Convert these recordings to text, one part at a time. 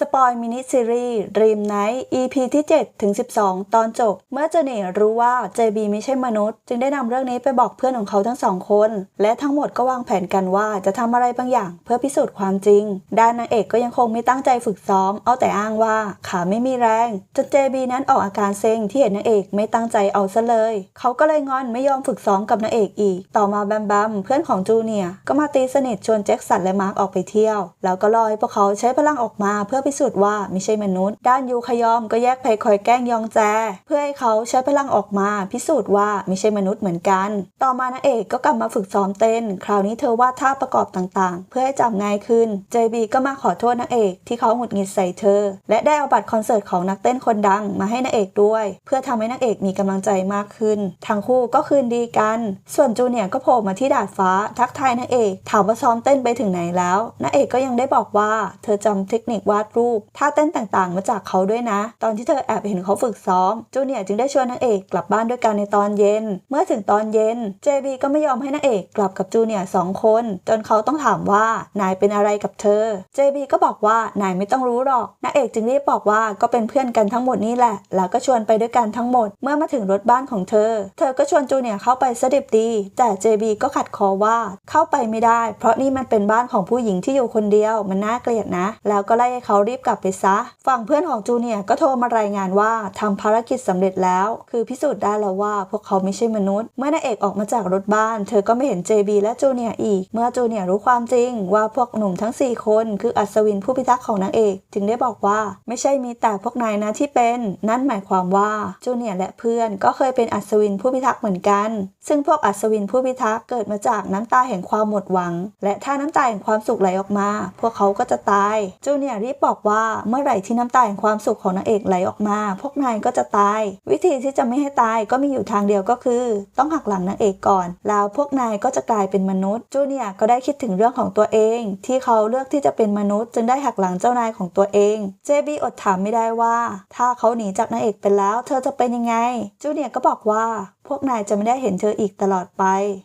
สปอยมินิซีรีส์ Dream Night EP ที่ 7 ถึง 12 ตอนจบ เมื่อเจเน่รู้ว่า JB ไม่ใช่มนุษย์ จึงได้นำเรื่องนี้ไปบอกเพื่อนของเขาทั้งสองคน และทั้งหมดก็วางแผนกันว่าจะทำอะไรบางอย่างเพื่อพิสูจน์ความจริง ด้านนางเอกก็ยังคงไม่ตั้งใจฝึกซ้อม เอาแต่อ้างว่าขาไม่มีแรงจน JB นั้นออกอาการเซ็งที่เห็นนางเอกไม่ตั้งใจเอาซะเลย เขาก็เลยงอนไม่ยอมฝึกซ้อมกับนางเอกอีก ต่อมาแบมบัมเพื่อนของจูเนียร์ก็มาตีสนิทชวนแจ็คสันและมาร์กออกไปเที่ยว แล้วก็รอให้พวกเขาใช้พลังออกมาเพื่อพิสูจน์ว่าไม่ใช่มนุษย์ ด้านยูขยอมก็แยกไปคอยแกล้งยองแจ เพื่อให้เขาใช้พลังออกมา พิสูจน์ว่าไม่ใช่มนุษย์เหมือนกัน ต่อมานางเอกก็กลับมาฝึกซ้อมเต้น คราวนี้เธอวาดท่าประกอบต่างๆ เพื่อให้จำง่ายขึ้น JB ก็มาขอโทษนางเอกที่เขาหงุดหงิดใส่เธอ และได้เอาบัตรคอนเสิร์ตของนักเต้นคนดังมาให้นางเอกด้วย เพื่อทำให้นางเอกมีกำลังใจมากขึ้น ทั้งคู่ก็คืนดีกัน ส่วนจูเนียก็โผล่มาที่ดาดฟ้า ทักทายนางเอก ถามว่าซ้อมเต้นไปถึงไหนแล้วนางเอกก็ยังได้บอกว่า เธอจำเทคนิควาดรูปท่าเต้นต่างๆ มาจากเขาด้วยนะ ตอนที่เธอแอบเห็นเขาฝึกซ้อมจูเนียจึงได้ชวนนางเอกกลับบ้านด้วยกันในตอนเย็น เมื่อถึงตอนเย็น JB ก็ไม่ยอมให้นางเอกกลับกับจูเนียสองคน จนเขาต้องถามว่านายเป็นอะไรกับเธอ JB ก็บอกว่านายไม่ต้องรู้หรอกนางเอกจึงรีบบอกว่าก็เป็นเพื่อนกันทั้งหมดนี่แหละ แล้วก็ชวนไปด้วยกันทั้งหมด เมื่อมาถึงรถบ้านของเธอ เธอก็ชวนจูเนียเข้าไปสดิบดี แต่ JB ก็ขัดคอว่าเข้าไปไม่ได้ เพราะนี่มันเป็นบ้านของผู้หญิงที่อยู่คนเดียวมันน่าเกลียดนะ แล้วก็ไล่ให้เขารีบกลับไปซะ ฝั่งเพื่อนของจูเนียก็โทรมารายงานว่าทำภารกิจสำเร็จแล้ว คือพิสูจน์ได้แล้วว่าพวกเขาไม่ใช่มนุษย์ เมื่อนางเอกออกมาจากรถบ้าน เธอก็ไม่เห็น JB และจูเนียอีก เมื่อจูเนียรู้ความจริง ว่าพวกหนุ่มทั้ง 4 คน คืออัศวินผู้พิทักษ์ของนางเอก จึงได้บอกว่าไม่ใช่มีแต่พวกนายนะที่เป็น นั่นหมายความว่าจูเนียและเพื่อนก็เคยเป็นอัศวินผู้พิทักษ์เหมือนกัน ซึ่งพวกอัศวินผู้พิทักษ์เกิดมาจากน้ำตาแห่งความหมดหวัง และถ้าน้ำตาแห่งความสุขไหลออกมา พวกเขาก็จะตายจูเนียร์รีบบอกว่าเมื่อไหร่ที่น้ำตาแห่งความสุขของนางเอกไหลออกมา พวกนายก็จะตาย วิธีที่จะไม่ให้ตายก็มีอยู่ทางเดียวก็คือ ต้องหักหลังนางเอกก่อน แล้วพวกนายก็จะกลายเป็นมนุษย์จูเนียร์ก็ได้คิดถึงเรื่องของตัวเอง ที่เขาเลือกที่จะเป็นมนุษย์ จึงได้หักหลังเจ้านายของตัวเองเจบีอดถามไม่ได้ว่า ถ้าเขาหนีจากนางเอกไปแล้ว เธอจะเป็นยังไงจูเนียร์ก็บอกว่าพวกนายจะไม่ได้เห็นเธออีกตลอดไป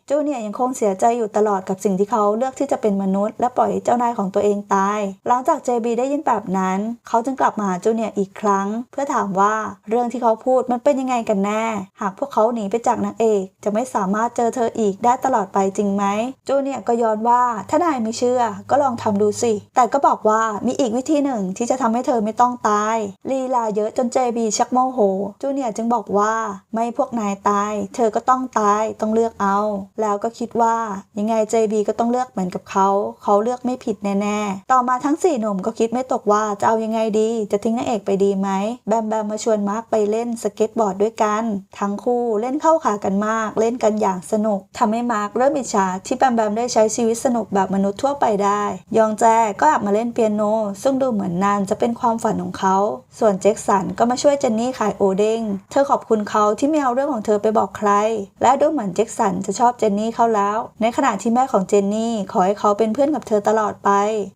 จูเนียยังคงเสียใจอยู่ตลอดกับสิ่งที่เขาเลือกที่จะเป็นมนุษย์ และปล่อยเจ้านายของตัวเองตาย หลังจาก JB ได้ยินแบบนั้น เขาจึงกลับมาหาจูเนียอีกครั้ง เพื่อถามว่าเรื่องที่เขาพูดมันเป็นยังไงกันแน่ หากพวกเขาหนีไปจากนางเอก จะไม่สามารถเจอเธออีกได้ตลอดไปจริงไหม จูเนียก็ย้อนว่าถ้านายไม่เชื่อ ก็ลองทำดูสิ แต่ก็บอกว่ามีอีกวิธีหนึ่งที่จะทำให้เธอไม่ต้องตายลีลาเยอะจน JB ชักโมโห จูเนียจึงบอกว่าไม่พวกนายตายเธอก็ต้องตายต้องเลือกเอา แล้วก็คิดว่ายังไง JB ก็ต้องเลือกเหมือนกับเขา เขาเลือกไม่ผิดแน่ๆ ต่อมาทั้งสี่หนุ่มก็คิดไม่ตกว่าจะเอายังไงดี จะทิ้งนางเอกไปดีไหมแบมแบมมาชวนมาร์คไปเล่นสเก็ตบอร์ดด้วยกัน ทั้งคู่เล่นเข้าขากันมาก เล่นกันอย่างสนุกทำให้มาร์คเริ่มอิจฉาที่แบมแบมได้ใช้ชีวิตสนุกแบบมนุษย์ทั่วไปได้ ยองแจก็อยากมาเล่นเปียโน ซึ่งดูเหมือนนานจะเป็นความฝันของเขา ส่วนเจคสันก็มาช่วยเจนนี่ขายโอเด้งเธอขอบคุณเขาที่ไม่เอาเรื่องของเธอไปบอกใคร และดูเหมือนเจ็คสันจะชอบเจนนี่เข้าแล้ว ในขณะที่แม่ของเจนนี่ขอให้เขาเป็นเพื่อนกับเธอตลอดไป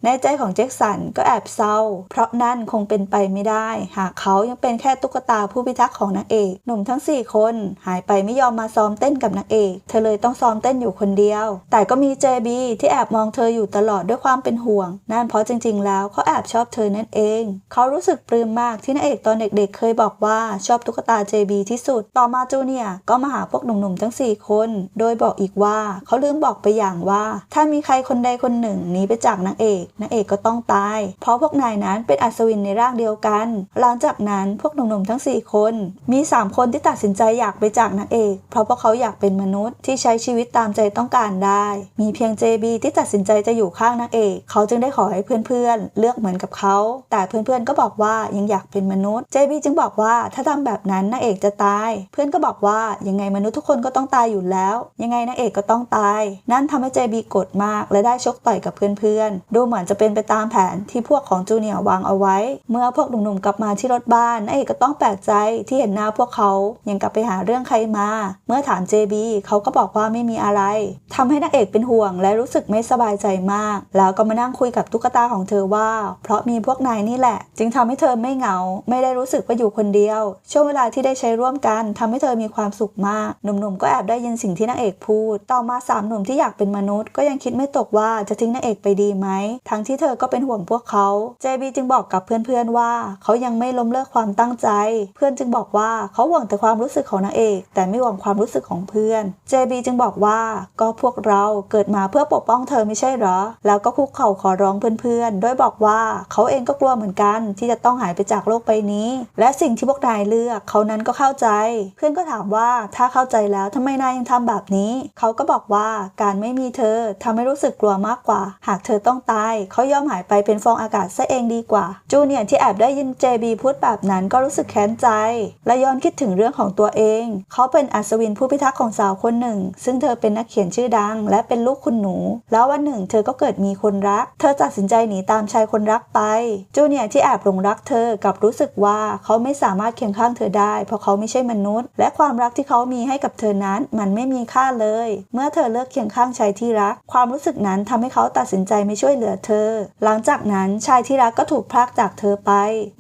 ในใจของเจ็คสันก็แอบเศร้า เพราะนั่นคงเป็นไปไม่ได้ หากเขายังเป็นแค่ตุ๊กตาผู้พิทักษ์ของนางเอก หนุ่มทั้ง 4 คน หายไปไม่ยอมมาซ้อมเต้นกับนางเอก เธอเลยต้องซ้อมเต้นอยู่คนเดียว แต่ก็มีเจบีที่แอบมองเธออยู่ตลอดด้วยความเป็นห่วง นั่นเพราะจริง ๆ แล้วเขาแอบชอบเธอนั่นเอง เขารู้สึกปลื้มมากที่นางเอกตอนเด็กๆ เคยบอกว่าชอบตุ๊กตาเจบีที่สุด ต่อมาจูเนียร์ก็มาหาพวกหนุ่มๆทั้ง 4 คน โดยบอกอีกว่าเขาลืมบอกไปอย่างว่า ถ้ามีใครคนใดคนหนึ่งหนีไปจากนางเอกนางเอกก็ต้องตาย เพราะพวกนายนั้นเป็นอัศวินในร่างเดียวกัน หลังจากนั้นพวกหนุ่มๆทั้ง 4 คน มี 3 คนที่ตัดสินใจอยากไปจากนางเอก เพราะพวกเขาอยากเป็นมนุษย์ที่ใช้ชีวิตตามใจต้องการได้ มีเพียง JB ที่ตัดสินใจจะอยู่ข้างนางเอก เขาจึงได้ขอให้เพื่อนๆ เลือกเหมือนกับเขา แต่เพื่อนๆก็บอกว่ายังอยากเป็นมนุษย์ JB จึงบอกว่าถ้าทำแบบนั้นนางเอกจะตาย เพื่อนก็บอกว่ายังไงมนุษย์ทุกคนก็ต้องตายอยู่แล้ว ยังไงนางเอกก็ต้องตาย นั่นทำให้ JB โกรธมากและได้ชกต่อยกับเพื่อนๆ ดูเหมือนจะเป็นไปตามแผนที่พวกของจูเนียร์วางเอาไว้ เมื่อพวกหนุ่มๆกลับมาที่รถบ้านนางเอกก็ต้องแปลกใจที่เห็นหน้าพวกเขายังกลับไปหาเรื่องใครมา เมื่อถาม JB เขาก็บอกว่าไม่มีอะไรทำให้นางเอกเป็นห่วงและรู้สึกไม่สบายใจมาก แล้วก็มานั่งคุยกับตุ๊กตาของเธอว่า เพราะมีพวกนายนี่แหละ จึงทำให้เธอไม่เหงา ไม่ได้รู้สึกว่าอยู่คนเดียว ช่วงเวลาที่ได้ใช้ร่วมกันทำให้เธอมีความสุขมาก หนุ่มๆ ก็แอบได้ยินสิ่งที่นางเอกพูด ต่อมาสามหนุ่มที่อยากเป็นมนุษย์ ก็ยังคิดไม่ตกว่าจะทิ้งนางเอกไปดีไหม ทั้งที่เธอก็เป็นห่วงพวกเขา เจบีจึงบอกกับเพื่อนๆว่า เขายังไม่ล้มเลิกความตั้งใจ เพื่อนจึงบอกว่าเขาห่วงแต่ความรู้สึกของนางเอก แต่ไม่ห่วงความรู้สึกของเพื่อน เจบีจึงบอกว่าก็พวกเราเกิดมาเพื่อปกป้องเธอไม่ใช่หรอ แล้วก็คุกเข่าขอร้องเพื่อนๆ ด้วยบอกว่าเขาเองก็กลัวเหมือนกัน ที่จะต้องหายไปจากโลกใบนี้ และสิ่งที่พวกนายเลือกเขานั้นก็เข้าใจ เพื่อนก็ถามว่าถ้าเข้าใจแล้วทำไมนายยังทำแบบนี้ เขาก็บอกว่าการไม่มีเธอทำให้รู้สึกกลัวมากกว่า หากเธอต้องตายเขายอมหายไปเป็นฟองอากาศซะเองดีกว่า จูเนียร์ที่แอบได้ยินเจบีพูดแบบนั้นก็รู้สึกแค้นใจ และย้อนคิดถึงเรื่องของตัวเอง เขาเป็นอัศวินผู้พิทักษ์ของสาวคนหนึ่ง ซึ่งเธอเป็นนักเขียนชื่อดัง และเป็นลูกคุณหนู แล้ววันหนึ่ง เธอก็เกิดมีคนรัก เธอตัดสินใจหนีตามชายคนรักไป จูเนียร์ที่แอบหลงรักเธอกับรู้สึกว่าเขาไม่สามารถเคียงข้างเธอได้ เพราะเขาไม่ใช่มนุษย์ และความรักที่เขามีให้กับเธอนั้นมันไม่มีค่าเลย เมื่อเธอเลิกเคียงข้างชายที่รัก ความรู้สึกนั้นทำให้เขาตัดสินใจไม่ช่วยเหลือเธอ หลังจากนั้นชายที่รักก็ถูกพรากจากเธอไป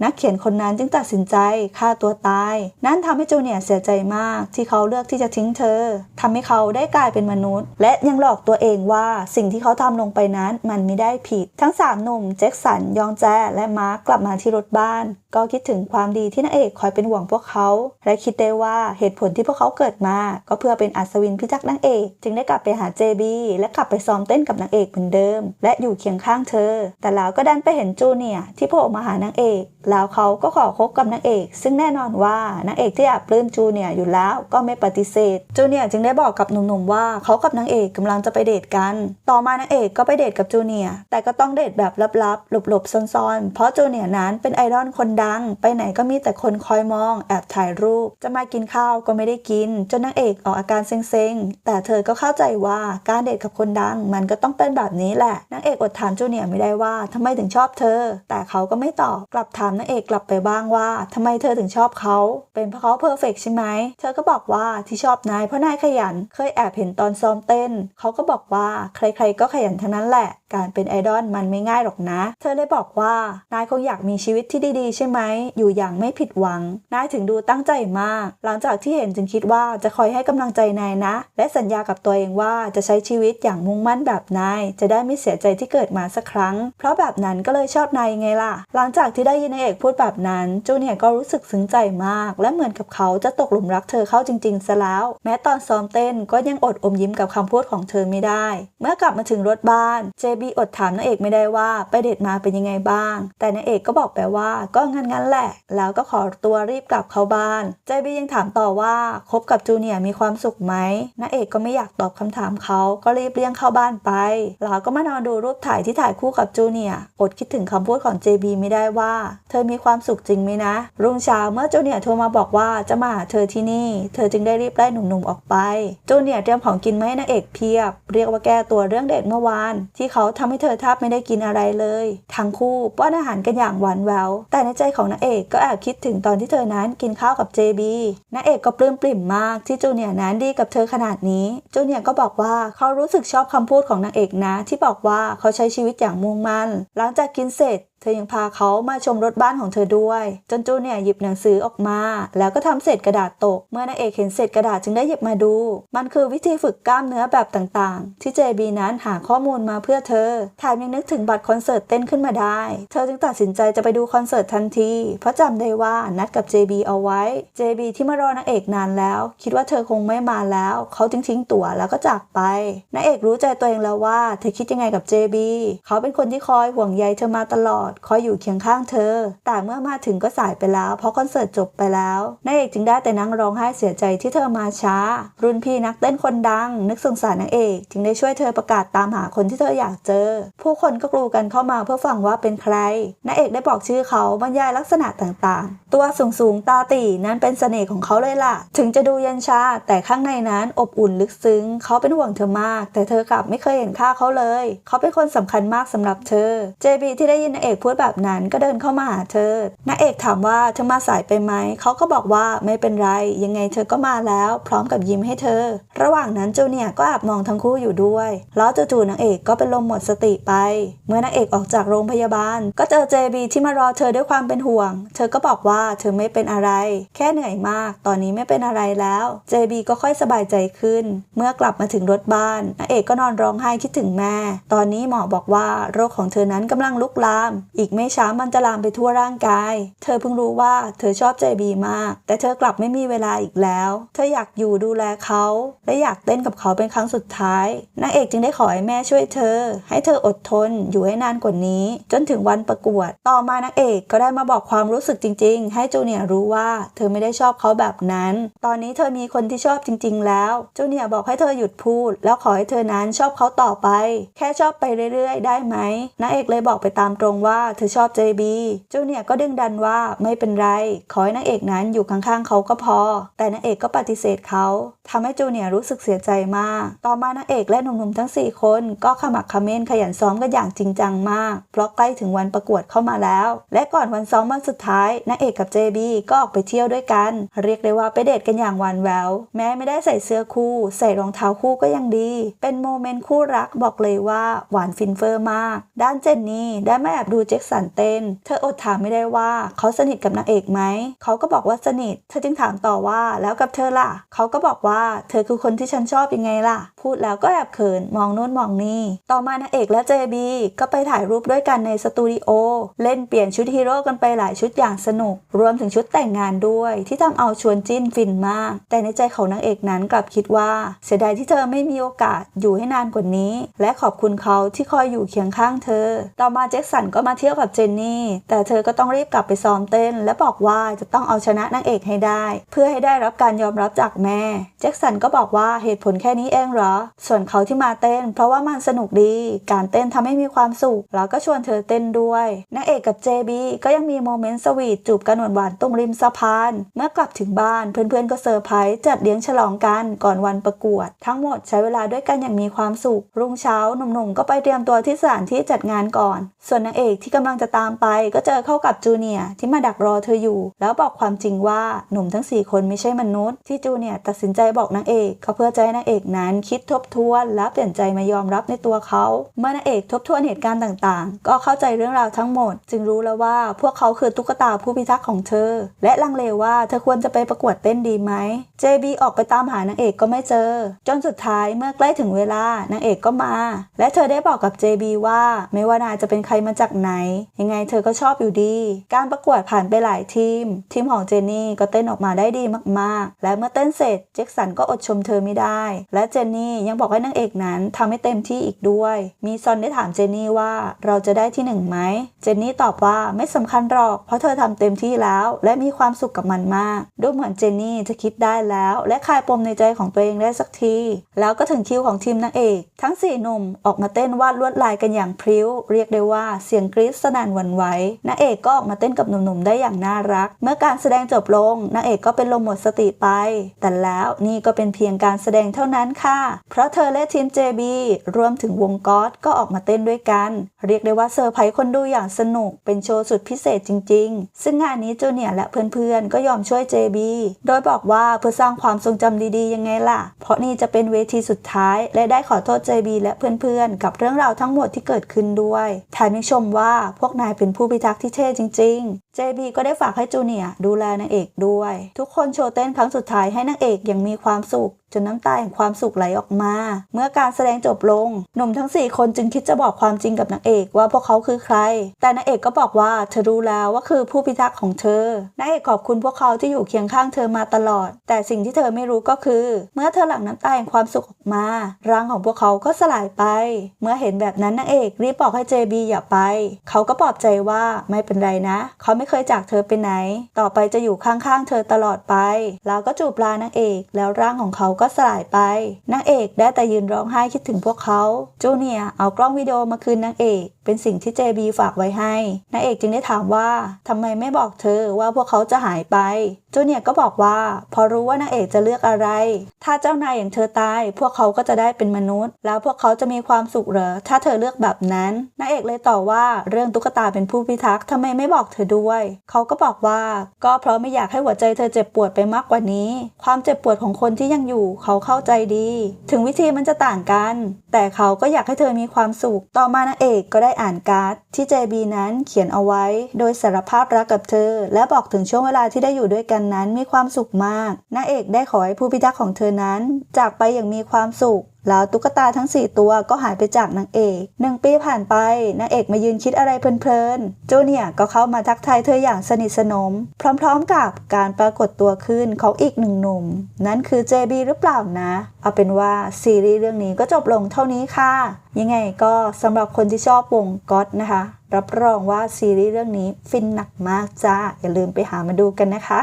นักเขียนคนนั้นจึงตัดสินใจฆ่าตัวตาย นั่นทำให้จูเนียเสียใจมาก ที่เขาเลือกที่จะทิ้งเธอทำให้เขาได้กลายเป็นมนุษย์ และยังหลอกตัวเองว่าสิ่งที่เขาทำลงไปนั้นมันไม่ได้ผิด ทั้งสามหนุ่มแจ็คสันยองแจและมาร์กกลับมาที่รถบ้าน ก็คิดถึงความดีที่นางเอกคอยเป็นห่วงพวกเขา และคิดได้ว่าเหตุผลที่พวกเขาเกิดมา ก็เพื่อเป็นอัศวินพิทักษ์นางเอก จึงได้กลับไปหาเจบีและกลับไปซ้อมเต้นกับนางเอกเหมือนเดิม และอยู่เคียงข้างเธอ แต่แล้วก็ดันไปเห็นจูเนียที่โผล่มาหานางเอกแล้วเขาก็ขอคบกับนางเอก ซึ่งแน่นอนว่านางเอกที่แอบปลื้มจูเนียอยู่แล้วก็ไม่ปฏิเสธ จูเนียจึงได้บอกกับหนุ่มๆว่าเขากับนางเอกกำลังจะไปเดทกัน ต่อมานางเอกก็ไปเดทกับจูเนียแต่ก็ต้องเดทแบบลับๆหลบๆซ่อนๆเพราะจูเนียนั้นเป็นไอดอลคนดัง ไปไหนก็มีแต่คนคอยมอง แอบถ่ายรูป จะมากินข้าวก็ไม่ได้กิน จนนางเอกออกอาการเซ็งๆ แต่เธอก็เข้าใจว่าการเดทกับคนดังมันก็ต้องเป็นแบบนี้แหละ นางเอกอดถามจูเนียร์ไม่ได้ว่าทำไมถึงชอบเธอ แต่เขาก็ไม่ตอบ กลับถามนางเอกกลับไปบ้างว่าทำไมเธอถึงชอบเขา เป็นเพราะเขาเพอร์เฟกใช่ไหม เธอก็บอกว่าที่ชอบนายเพราะนายขยัน เคยแอบเห็นตอนซ้อมเต้น เขาก็บอกว่าใครๆก็ขยันทั้งนั้นแหละ การเป็นไอดอลมันไม่ง่ายหรอกนะ เธอเลยบอกว่านายคงอยากมีชีวิตที่ดีๆ ใช่ไหม อยู่อย่างไม่ผิดหวัง นายถึงดูตั้งใจมาก หลังจากที่เห็นจึงคิดว่าจะคอยให้กำลังใจนายนะ และสัญญากับตัวเองว่าจะใช้ชีวิตอย่างมุ่งมั่นแบบนาย จะได้ไม่เสียใจที่เกิดมาสักครั้ง เพราะแบบนั้นก็เลยชอบนายไงล่ะ หลังจากที่ได้ยินนายเอกพูดแบบนั้นจูเนียก็รู้สึกซึ้งใจมาก และเหมือนกับเขาจะตกหลุมรักเธอเข้าจริงๆซะแล้ว แม้ตอนซ้อมเต้นก็ยังอดอมยิ้มกับคำพูดของเธอไม่ได้ เมื่อกลับมาถึงรถบ้านเจบีอดถามนางเอกไม่ได้ว่าไปเดทมาเป็นยังไงบ้าง แต่นางเอกก็บอกไปว่าก็งั้นๆแหละ แล้วก็ขอตัวรีบกลับเข้าบ้านเจบียังถามต่อว่าคบกับจูเนียร์มีความสุขไหมนางเอกก็ไม่อยากตอบคำถามเขาก็รีบเลี่ยงเข้าบ้านไปแล้วก็มานอนดูรูปถ่ายที่ถ่ายคู่กับจูเนียร์อดคิดถึงคำพูดของเจบีไม่ได้ว่า เธอมีความสุขจริงไหมนะ รุ่งเช้าเมื่อจูเนียร์โทรมาบอกว่าจะมาหาเธอที่นี่ เธอจึงได้รีบไล่หนุ่มๆออกไปจูเนียร์เตรียมของกินมาให้นางเอกเพียบ เรียกว่าแก้ตัวเรื่องเดทเมื่อวาน ที่เขาทำให้เธอแทบไม่ได้กินอะไรเลย ทั้งคู่ป้อนอาหารกันอย่างหวานแววแต่ในใจของนางเอกก็แอบคิดถึงตอนที่เธอนั้นกินข้าวกับเจบีนางเอกก็ปลื้มปริ่มมากที่จูเนียร์นั้นดีกับเธอขนาดนี้จูเนียร์ก็บอกว่าเขารู้สึกชอบคำพูดของนางเอกนะ ที่บอกว่าเขาใช้ชีวิตอย่างมุ่งมั่นหลังจากกินเสร็จ เธอยังพาเขามาชมรถบ้านของเธอด้วย จนจูเนี่ยหยิบหนังสือออกมา แล้วก็ทำเศษกระดาษตก เมื่อนางเอกเห็นเศษกระดาษจึงได้หยิบมาดู มันคือวิธีฝึกกล้ามเนื้อแบบต่างๆ ที่เจบีนั้นหาข้อมูลมาเพื่อเธอแถมยังนึกถึงบัตรคอนเสิร์ตเต้นขึ้นมาได้ เธอจึงตัดสินใจจะไปดูคอนเสิร์ตทันที เพราะจำได้ว่านัดกับ JB เอาไว้ JB ที่มารอนางเอกนานแล้ว คิดว่าเธอคงไม่มาแล้ว เขาจึงทิ้งตั๋วแล้วก็จากไปนางเอกรู้ใจตัวเองแล้วว่า เธอคิดยังไงกับ JB เขาเป็นคนที่คอยห่วงใยเธอมาตลอดคอยอยู่เคียงข้างเธอ แต่เมื่อมาถึงก็สายไปแล้ว เพราะคอนเสิร์ตจบไปแล้วนางเอกจึงได้แต่นั่งร้องไห้เสียใจที่เธอมาช้า รุ่นพี่นักเต้นคนดัง นึกสงสารนางเอก จึงได้ช่วยเธอประกาศตามหาคนที่เธออยากเจอ ผู้คนก็กรูกันเข้ามาเพื่อฟังว่าเป็นใครนางเอกได้บอกชื่อเขาบรรยายลักษณะต่างๆ ตัวสูงสูงตาตีนั้นเป็นเสน่ห์ของเขาเลยล่ะ ถึงจะดูเย็นชา แต่ข้างในนั้นอบอุ่นลึกซึ้ง เขาเป็นห่วงเธอมาก แต่เธอกลับไม่เคยเห็นค่าเขาเลย เขาเป็นคนสำคัญมากสำหรับเธอ เจบีที่ได้ยินนางเอกพูดแบบนั้นก็เดินเข้ามาหาเธอนางเอกถามว่าเธอมาสายไปไหม เขาก็บอกว่าไม่เป็นไร ยังไงเธอก็มาแล้ว พร้อมกับยิ้มให้เธอ ระหว่างนั้นจูเนียก็แอบมองทั้งคู่อยู่ด้วย แล้วจู่ๆนางเอกก็เป็นลมหมดสติไป เมื่อนางเอกออกจากโรงพยาบาล ก็เจอเจบีที่มารอเธอด้วยความเป็นห่วง เธอก็บอกว่าเธอไม่เป็นอะไร แค่เหนื่อยมาก ตอนนี้ไม่เป็นอะไรแล้วเจบีก็ค่อยสบายใจขึ้น เมื่อกลับมาถึงรถบ้านนางเอกก็นอนร้องไห้คิดถึงแม่ ตอนนี้หมอบอกว่าโรคของเธอนั้นกำลังลุกลามอีกไม่ช้ามันจะลามไปทั่วร่างกาย เธอเพิ่งรู้ว่าเธอชอบเจบีมาก แต่เธอกลับไม่มีเวลาอีกแล้ว เธออยากอยู่ดูแลเขา และอยากเต้นกับเขาเป็นครั้งสุดท้ายนางเอกจึงได้ขอให้แม่ช่วยเธอ ให้เธออดทนอยู่ให้นานกว่านี้ จนถึงวันประกวด ต่อมานางเอกก็ได้มาบอกความรู้สึกจริง ๆ ให้จูเนียรู้ว่าเธอไม่ได้ชอบเขาแบบนั้น ตอนนี้เธอมีคนที่ชอบจริง ๆ แล้วจูเนียร์บอกให้เธอหยุดพูด แล้วขอให้เธอนั้นชอบเขาต่อไป แค่ชอบไปเรื่อยๆ ได้ไหมนางเอกเลยบอกไปตามตรงว่าเธอชอบเจบีจูเนียก็ดึงดันว่าไม่เป็นไร ขอให้นางเอกนั้นอยู่ข้างๆเขาก็พอ แต่นางเอกก็ปฏิเสธเขาทำให้จูเนียรู้สึกเสียใจมาก ต่อมานางเอกและหนุ่มๆทั้ง 4 คน ก็ขมักขม้นขยันซ้อมกันอย่างจริงจังมาก เพราะใกล้ถึงวันประกวดเข้ามาแล้ว และก่อนวันซ้อมวันสุดท้ายนางเอกกับเจบีก็ออกไปเที่ยวด้วยกัน เรียกได้ว่าไปเดทกันอย่างหวานแหวว แม้ไม่ได้ใส่เสื้อคู่ ใส่รองเท้าคู่ก็ยังดี เป็นโมเมนต์คู่รักบอกเลยว่าหวานฟินเฟอร์มาก ด้านเจนนี่ได้มาแอบดูเจจคสันเต้น เธออดถามไม่ได้ว่าเขาสนิทกับนางเอกไหม เขาก็บอกว่าสนิท เธอจึงถามต่อว่าแล้วกับเธอล่ะ เขาก็บอกว่าเธอคือคนที่ฉันชอบยังไงล่ะ พูดแล้วก็แอบเขินมองโน่นมองนี่ ต่อมานางเอกและเจบีก็ไปถ่ายรูปด้วยกันในสตูดิโอ เล่นเปลี่ยนชุดฮีโร่กันไปหลายชุดอย่างสนุก รวมถึงชุดแต่งงานด้วย ที่ทำเอาชวนจิ้นฟินมาก แต่ในใจของนางเอกนั้นกลับคิดว่า เสียดายที่เธอไม่มีโอกาสอยู่ให้นานกว่านี้ และขอบคุณเขาที่คอยอยู่เคียงข้างเธอ ต่อมาแจ็คสันก็มาที่ยวกับเจนนี่ แต่เธอก็ต้องรีบกลับไปซ้อมเต้น และบอกว่าจะต้องเอาชนะนางเอกให้ได้ เพื่อให้ได้รับการยอมรับจากแม่ แจ็คสันก็บอกว่าเหตุผลแค่นี้เองเหรอ ส่วนเขาที่มาเต้น เพราะว่ามันสนุกดี การเต้นทำให้มีความสุข แล้วก็ชวนเธอเต้นด้วยนางเอกกับเจบีก็ยังมีโมเมนต์สวีทจูบกันหวานๆตรงริมสะพาน เมื่อกลับถึงบ้านเพื่อนๆก็เซอร์ไพรส์จัดเลี้ยงฉลองกันก่อนวันประกวด ทั้งหมดใช้เวลาด้วยกันอย่างมีความสุข รุ่งเช้าหนุ่มๆก็ไปเตรียมตัวที่สถานที่จัดงานก่อน ส่วนนางเอกที่กำลังจะตามไป ก็เจอเข้ากับจูเนียร์ที่มาดักรอเธออยู่ แล้วบอกความจริงว่าหนุ่มทั้ง 4 คนไม่ใช่มนุษย์ ที่จูเนียร์ตัดสินใจบอกนางเอกก็เพื่อใจนางเอกนั้นคิดทบทวนและเปลี่ยนใจมายอมรับในตัวเขา เมื่อนางเอกทบทวนเหตุการณ์ต่างๆ ก็เข้าใจเรื่องราวทั้งหมด จึงรู้แล้วว่าพวกเขาคือตุ๊กตาผู้พิทักษ์ของเธอ และลังเลว่าเธอควรจะไปประกวดเต้นดีไหม JB ออกไปตามหานางเอกก็ไม่เจอ จนสุดท้ายเมื่อใกล้ถึงเวลานางเอกก็มา และเธอได้บอกกับ JB ว่าไม่ว่านายจะเป็นใครมาจากไหนยังไงเธอก็ชอบอยู่ดี การประกวดผ่านไปหลายทีม ทีมของเจนนี่ก็เต้นออกมาได้ดีมากๆ และเมื่อเต้นเสร็จแจ็คสันก็อดชมเธอไม่ได้ และเจนนี่ยังบอกให้นางเอกนั้นทำให้เต็มที่อีกด้วย มีซอนได้ถามเจนนี่ว่าเราจะได้ที่หนึ่งไหม เจนนี่ตอบว่าไม่สำคัญหรอก เพราะเธอทำเต็มที่แล้ว และมีความสุขกับมันมาก ดูเหมือนเจนนี่จะคิดได้แล้ว และคลายปมในใจของตัวเองได้สักที แล้วก็ถึงคิวของทีมนางเอก ทั้งสี่หนุ่มออกมาเต้นวาดลวดลายกันอย่างพริ้ว เรียกได้ว่าเสียงกรีดสนั่นวันไหวนางเอกก็ออกมาเต้นกับหนุ่มๆได้อย่างน่ารัก เมื่อการแสดงจบลงนางเอกก็เป็นลมหมดสติไป แต่แล้วนี่ก็เป็นเพียงการแสดงเท่านั้นค่ะ เพราะเธอและทีม JB รวมถึงวงก๊อตก็ออกมาเต้นด้วยกัน เรียกได้ว่าเซอร์ไพรส์คนดูอย่างสนุก เป็นโชว์สุดพิเศษจริง ๆ ซึ่งงานนี้จูเนียร์และเพื่อนๆก็ยอมช่วย JB โดยบอกว่าเพื่อสร้างความทรงจำดีๆยังไงล่ะ เพราะนี่จะเป็นเวทีสุดท้าย และได้ขอโทษ JB และเพื่อนๆ กับเรื่องราวทั้งหมดที่เกิดขึ้นด้วยแถมยังชมว่าพวกนายเป็นผู้พิทักษ์ที่เท่จริง JB ก็ได้ฝากให้จูเนียดูแลนางเอกด้วย ทุกคนโชว์เต้นครั้งสุดท้ายให้นางเอกอย่างมีความสุข จนน้ำตาแห่งความสุขไหลออกมา เมื่อการแสดงจบลง หนุ่มทั้ง 4 คนจึงคิดจะบอกความจริงกับนางเอกว่าพวกเขาคือใคร แต่นางเอกก็บอกว่าเธอรู้แล้วว่าคือผู้พิทักษ์ของเธอนางเอกขอบคุณพวกเขาที่อยู่เคียงข้างเธอมาตลอด แต่สิ่งที่เธอไม่รู้ก็คือ เมื่อเธอหลั่งน้ำตาแห่งความสุขออกมาร่างของพวกเขาก็สลายไป เมื่อเห็นแบบนั้นนางเอกรีบบอกให้เจบีอย่าไป เขาก็ปลอบใจว่าไม่เป็นไรนะ เขาไไม่เคยจากเธอไปไหน ต่อไปจะอยู่ข้างๆ เธอตลอดไป แล้วก็จูบลานางเอก แล้วร่างของเขาก็สลายไปนางเอกได้แต่ยืนร้องไห้คิดถึงพวกเขาจูเนียเอากล้องวิดีโอมาคืนนางเอก เป็นสิ่งที่ JB ฝากไว้ให้นางเอกจึงได้ถามว่าทำไมไม่บอกเธอว่าพวกเขาจะหายไปจูเนียก็บอกว่า พอรู้ว่านางเอกจะเลือกอะไร ถ้าเจ้านายอย่างเธอตาย พวกเขาก็จะได้เป็นมนุษย์ แล้วพวกเขาจะมีความสุขเหรอถ้าเธอเลือกแบบนั้นนางเอกเลยตอบว่าเรื่องตุ๊กตาเป็นผู้พิทักษ์ทำไมไม่บอกเธอด้วย เขาก็บอกว่า ก็เพราะไม่อยากให้หัวใจเธอเจ็บปวดไปมากกว่านี้ ความเจ็บปวดของคนที่ยังอยู่เขาเข้าใจดี ถึงวิธีมันจะต่างกัน แต่เขาก็อยากให้เธอมีความสุข ต่อมานางเอกก็ได้อ่านการ์ดที่เจบีนั้นเขียนเอาไว้ โดยสารภาพรักกับเธอ และบอกถึงช่วงเวลาที่ได้อยู่ด้วยกันนั้นมีความสุขมากนางเอกได้ขอให้ผู้พิทักษ์ของเธอนั้น จากไปอย่างมีความสุข แล้วตุ๊กตาทั้ง 4 ตัวก็หายไปจากนางเอกหนึ่งปีผ่านไปนางเอกมายืนคิดอะไรเพลินๆจูเนียก็เข้ามาทักทายเธออย่างสนิทสนม พร้อมๆกับการปรากฏตัวขึ้นของอีกหนึ่งหนุ่ม นั่นคือ JB หรือเปล่านะ เอาเป็นว่าซีรีส์เรื่องนี้ก็จบลงเท่านี้ค่ะ ยังไงก็สำหรับคนที่ชอบวงก็อตนะคะ รับรองว่าซีรีส์เรื่องนี้ฟินหนักมากจ้าอย่าลืมไปหามาดูกันนะคะ